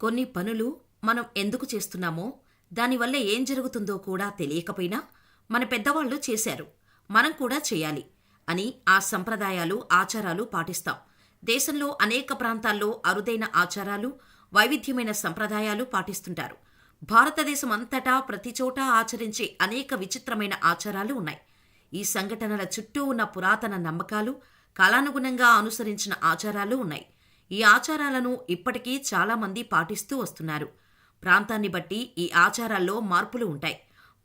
కొన్ని పనులు మనం ఎందుకు చేస్తున్నామో దానివల్ల ఏం జరుగుతుందో కూడా తెలియకపోయినా మన పెద్దవాళ్ళు చేశారు. మనం కూడా చేయాలి అని ఆ సంప్రదాయాలు ఆచారాలు పాటిస్తాం. దేశంలో అనేక ప్రాంతాల్లో అరుదైన ఆచారాలు వైవిధ్యమైన సంప్రదాయాలు పాటిస్తుంటారు. భారతదేశం అంతటా ప్రతి చోటా ఆచరించే అనేక విచిత్రమైన ఆచారాలు ఉన్నాయి. ఈ సంఘటనల చుట్టూ ఉన్న పురాతన నమ్మకాలు కాలానుగుణంగా అనుసరించిన ఆచారాలు ఉన్నాయి. ఈ ఆచారాలను ఇప్పటికీ చాలా మంది పాటిస్తూ వస్తున్నారు. ప్రాంతాన్ని బట్టి ఈ ఆచారాల్లో మార్పులు ఉంటాయి.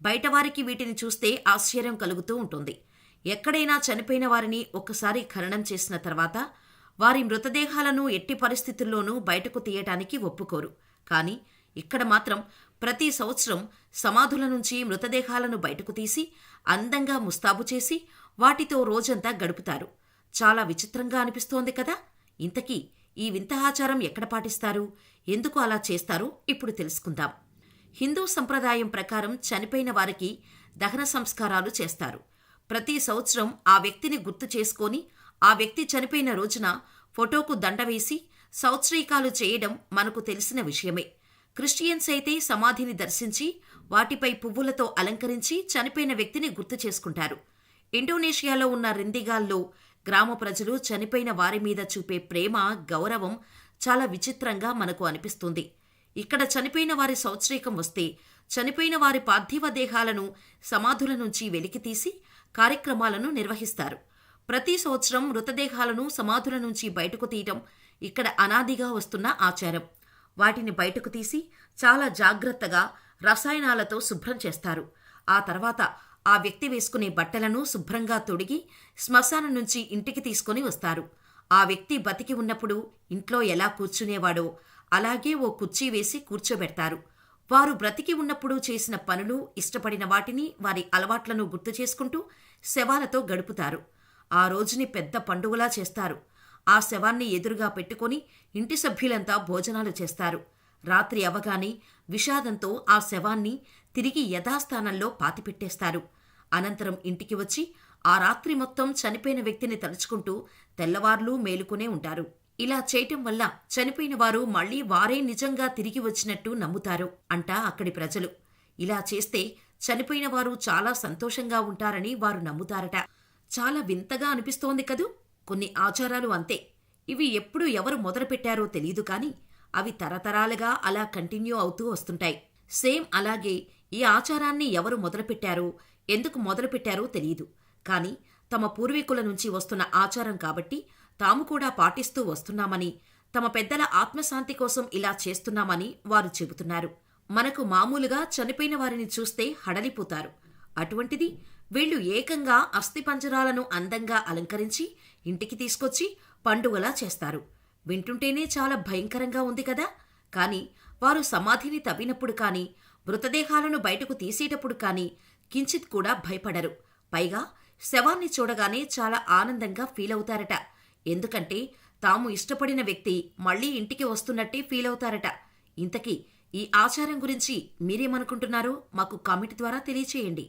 బయటవారికి వీటిని చూస్తే ఆశ్చర్యం కలుగుతూ ఉంటుంది. ఎక్కడైనా చనిపోయిన వారిని ఒక్కసారి ఖననం చేసిన తర్వాత వారి మృతదేహాలను ఎట్టి పరిస్థితుల్లోనూ బయటకు తీయటానికి ఒప్పుకోరు. కానీ ఇక్కడ మాత్రం ప్రతి సంవత్సరం సమాధుల నుంచి మృతదేహాలను బయటకు తీసి అందంగా ముస్తాబు చేసి వాటితో రోజంతా గడుపుతారు. చాలా విచిత్రంగా అనిపిస్తోంది కదా! ఇంతకీ ఈ వింత ఆచారం ఎక్కడ పాటిస్తారు? ఎందుకు అలా చేస్తారో? ఇప్పుడు తెలుసుకుందాం. హిందూ సంప్రదాయం ప్రకారం చనిపోయిన వారికి దహన సంస్కారాలు చేస్తారు. ప్రతి సంవత్సరం ఆ వ్యక్తిని గుర్తు చేసుకొని ఆ వ్యక్తి చనిపోయిన రోజున ఫోటోకు దండ వేసి సంవత్సరీకాలు చేయడం మనకు తెలిసిన విషయమే. క్రిస్టియన్స్ అయితే సమాధిని దర్శించి వాటిపై పువ్వులతో అలంకరించి చనిపోయిన వ్యక్తిని గుర్తు చేసుకుంటారు. ఇండోనేషియాలో ఉన్న రిందిగాల్లో గ్రామ ప్రజలు చనిపోయిన వారి మీద చూపే ప్రేమ గౌరవం చాలా విచిత్రంగా మనకు అనిపిస్తుంది. ఇక్కడ చనిపోయిన వారి సంవత్సరీకం వస్తే చనిపోయిన వారి పార్థివ దేహాలను సమాధుల నుంచి వెలికితీసి కార్యక్రమాలను నిర్వహిస్తారు. ప్రతి సంవత్సరం మృతదేహాలను సమాధుల నుంచి బయటకు తీయటం ఇక్కడ అనాదిగా వస్తున్న ఆచారం. వాటిని బయటకు తీసి చాలా జాగ్రత్తగా రసాయనాలతో శుభ్రం చేస్తారు. ఆ తర్వాత ఆ వ్యక్తి వేసుకునే బట్టలను శుభ్రంగా తొడిగి శ్మశానం నుంచి ఇంటికి తీసుకొని వస్తారు. ఆ వ్యక్తి బతికి ఉన్నప్పుడు ఇంట్లో ఎలా కూర్చునేవాడో అలాగే ఓ కుర్చీ వేసి కూర్చోబెడతారు. వారు బ్రతికి ఉన్నప్పుడు చేసిన పనులు ఇష్టపడిన వాటిని వారి అలవాట్లను గుర్తు చేసుకుంటూ శవాలతో గడుపుతారు. ఆ రోజుని పెద్ద పండుగలా చేస్తారు. ఆ శవాన్ని ఎదురుగా పెట్టుకొని ఇంటి సభ్యులంతా భోజనాలు చేస్తారు. రాత్రి అవగానే విషాదంతో ఆ శవాన్ని తిరిగి యథాస్థానంలో పాతిపెట్టేస్తారు. అనంతరం ఇంటికి వచ్చి ఆ రాత్రి మొత్తం చనిపోయిన వ్యక్తిని తలుచుకుంటూ తెల్లవార్లు మేలుకునే ఉంటారు. ఇలా చేయటం వల్ల చనిపోయిన వారు మళ్ళీ వారే నిజంగా తిరిగి వచ్చినట్టు నమ్ముతారు అంటా అక్కడి ప్రజలు. ఇలా చేస్తే చనిపోయిన వారు చాలా సంతోషంగా ఉంటారని వారు నమ్ముతారట. చాలా వింతగా అనిపిస్తోంది కదూ? కొన్ని ఆచారాలు అంతే. ఇవి ఎప్పుడు ఎవరు మొదలుపెట్టారో తెలియదు కాని అవి తరతరాలుగా అలా కంటిన్యూ అవుతూ వస్తుంటాయి. సేమ్ అలాగే ఈ ఆచారాన్ని ఎవరు మొదలుపెట్టారో ఎందుకు మొదలుపెట్టారో తెలియదు కానీ తమ పూర్వీకుల నుంచి వస్తున్న ఆచారం కాబట్టి తాము కూడా పాటిస్తూ వస్తున్నామని తమ పెద్దల ఆత్మశాంతి కోసం ఇలా చేస్తున్నామని వారు చెబుతున్నారు. మనకు మామూలుగా చనిపోయిన వారిని చూస్తే హడలిపోతారు. అటువంటిది వీళ్ళు ఏకంగా అస్థిపంజరాలను అందంగా అలంకరించి ఇంటికి తీసుకొచ్చి పండుగలా చేస్తారు. వింటుంటేనే చాలా భయంకరంగా ఉంది కదా. కాని వారు సమాధిని తవ్వినప్పుడు కాని మృతదేహాలను బయటకు తీసేటప్పుడు కాని కించిత్ కూడా భయపడరు. పైగా శవాన్ని చూడగానే చాలా ఆనందంగా ఫీల్ అవుతారట. ఎందుకంటే తాము ఇష్టపడిన వ్యక్తి మళ్ళీ ఇంటికి వస్తున్నట్టే ఫీల్ అవుతారట. ఇంతకీ ఈ ఆచారం గురించి మీరేమనుకుంటున్నారో మాకు కామెంట్ ద్వారా తెలియచేయండి.